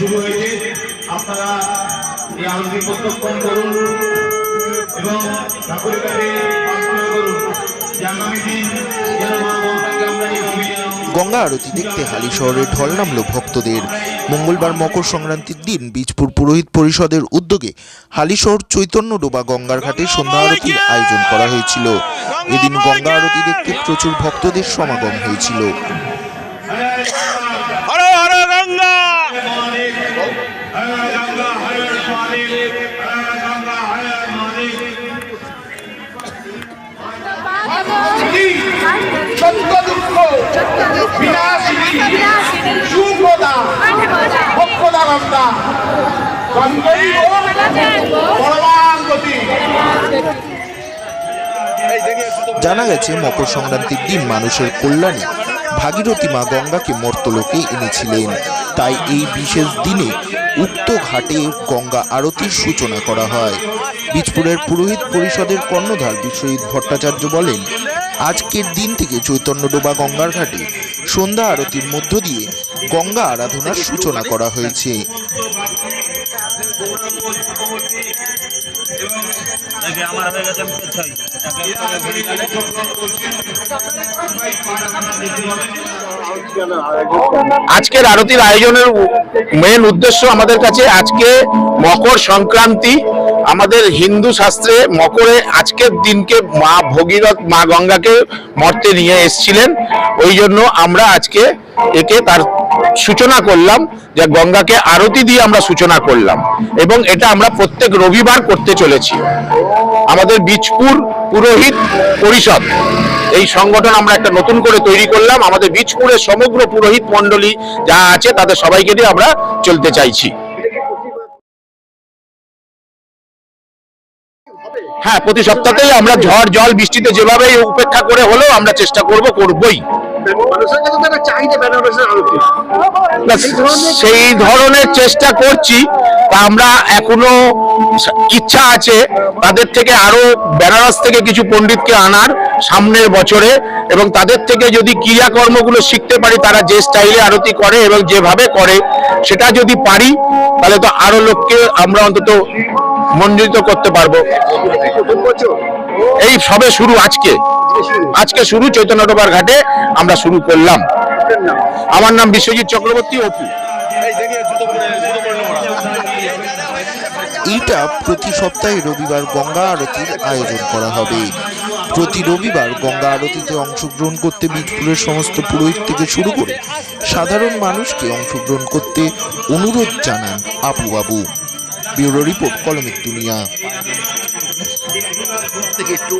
শুরু হয়েছে। আপনারা এই প্রত্যক্ষণ করুন এবং গঙ্গা আরতি দেখতে হালি শহরে ঢল নামল ভক্তদের। মঙ্গলবার মকর সংক্রান্তির দিন বীজপুর পুরোহিত পরিষদের উদ্যোগে হালিশহর চৈতন্য ডোবা গঙ্গার ঘাটে সন্ধ্যা আরতির আয়োজন করা হয়েছিল। এদিন গঙ্গা আরতি দেখতে প্রচুর ভক্তদের সমাগম হয়েছিল। জানা গেছে, মকর সংক্রান্তির দিন মানুষের কল্যাণে ভাগীরথী মা গঙ্গাকে মর্তলোকে এনেছিলেন। তাই এই বিশেষ দিনে উক্ত ঘাটে গঙ্গা আরতির সূচনা করা হয়। বীজপুরের পুরোহিত পরিষদের কর্ণধার বিশ্বজিৎ ভট্টাচার্য বলেন, আজকের দিন থেকে চৈতন্যডোবা গঙ্গার ঘাটে সন্ধ্যা আরতির মধ্য দিয়ে গঙ্গা আরাধনার সূচনা করা হয়েছে। আজকের আরতির আয়োজনের মেন উদ্দেশ্য আমাদের কাছে আজকে মকর সংক্রান্তি। আমাদের হিন্দু শাস্ত্রে মকরে আজকের দিনকে মা ভগীরথ, মা গঙ্গাকে মর্তে নিয়ে এসেছিলেন। ওই জন্য আমরা আজকে একে তার সূচনা করলাম, যে গঙ্গাকে আরতি দিয়ে আমরা সূচনা করলাম। এবং এটা আমরা প্রত্যেক রবিবার করতে চলেছি। আমাদের বীজপুর পুরোহিত পরিষদ, এই সংগঠন আমরা একটা নতুন করে তৈরি করলাম। আমাদের বীজপুরের সমগ্র পুরোহিত মণ্ডলী যা আছে, তাদের সবাইকে দিয়ে আমরা চলতে চাইছি। হ্যাঁ প্রতি সপ্তাহতেই আমরা ঝড়, জল, বৃষ্টিতে যেভাবেই উপেক্ষা করে হলেও আমরা চেষ্টা করব, করবই। সেই ধরনের চেষ্টা করছি আমরা এখনও ইচ্ছা আছে তাদের থেকে আরও বেনারস থেকে কিছু পণ্ডিতকে আনার সামনের বছরে, এবং তাদের থেকে যদি ক্রিয়াকর্মগুলো শিখতে পারি, তারা যে স্টাইলে আরতি করে এবং যেভাবে করে, সেটা যদি পারি, তাহলে তো আরও লোককে আমরা অন্তত মঞ্জুরিত করতে পারব। এই সবে শুরু আজকে। আজকে শুরু চৈতন্য ডোবার ঘাটে আমরা শুরু করলাম। আমার নাম বিশ্বজিৎ চক্রবর্তী অপু এইটা প্রতি সপ্তাহে রবিবার গঙ্গা আরতির আয়োজন করা হবে। প্রতি রবিবার গঙ্গা আরতিতে অংশগ্রহণ করতে বীজপুরের সমস্ত পুরোহিত থেকে শুরু করে সাধারণ মানুষকে অংশগ্রহণ করতে অনুরোধ জানান আপু বাবু ব্যুরো রিপোর্ট কলমের দুনিয়া। একটু